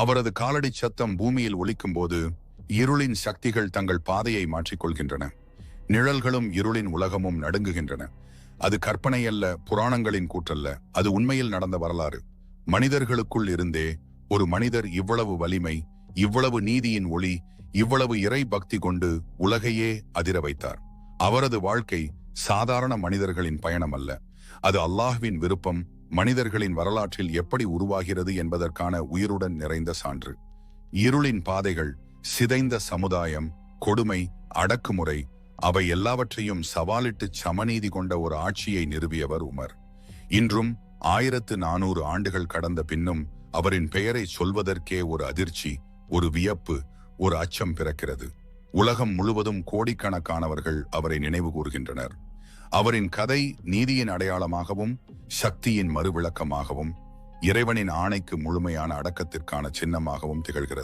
அவரது காலடி சத்தம் பூமியில் ஒலிக்கும் போது இருளின் சக்திகள் தங்கள் பாதையை மாற்றிக்கொள்கின்றன. நிழல்களும் இருளின் உலகமும் நடுங்குகின்றன. அது கற்பனை அல்ல புராணங்களின் கூற்றல்ல அது உண்மையில் நடந்த வரலாறு. மனிதர்களுக்குள் இருந்தே ஒரு மனிதர் இவ்வளவு வலிமை இவ்வளவு நீதியின் ஒளி இவ்வளவு இறை பக்தி கொண்டு உலகையே அதிர வைத்தார். அவரது வாழ்க்கை சாதாரண மனிதர்களின் பயணம் அல்ல அது அல்லாஹ்வின் விருப்பம் மனிதர்களின் வரலாற்றில் எப்படி உருவாகிறது என்பதற்கான உயிருடன் நிறைந்த சான்று. இருளின் பாதைகள் சிதைந்த சமுதாயம் கொடுமை அடக்குமுறை அவை எல்லாவற்றையும் சவாலிட்டு சமநீதி கொண்ட ஒரு ஆட்சியை நிறுவியவர் உமர். இன்றும் ஆயிரத்து நானூறு ஆண்டுகள் கடந்த பின்னும் அவரின் பெயரை சொல்வதற்கே ஒரு அதிர்ச்சி ஒரு வியப்பு ஒரு அச்சம் பிறக்கிறது. உலகம் முழுவதும் கோடிக்கணக்கானவர்கள் அவரை நினைவு கூறுகின்றனர். அவரின் கதை நீதியின் அடையாளமாகவும் சக்தியின் மறுவிளக்கமாகவும் இறைவனின் ஆணைக்கு முழுமையான அடக்கத்திற்கான சின்னமாகவும் திகழ்கிறது.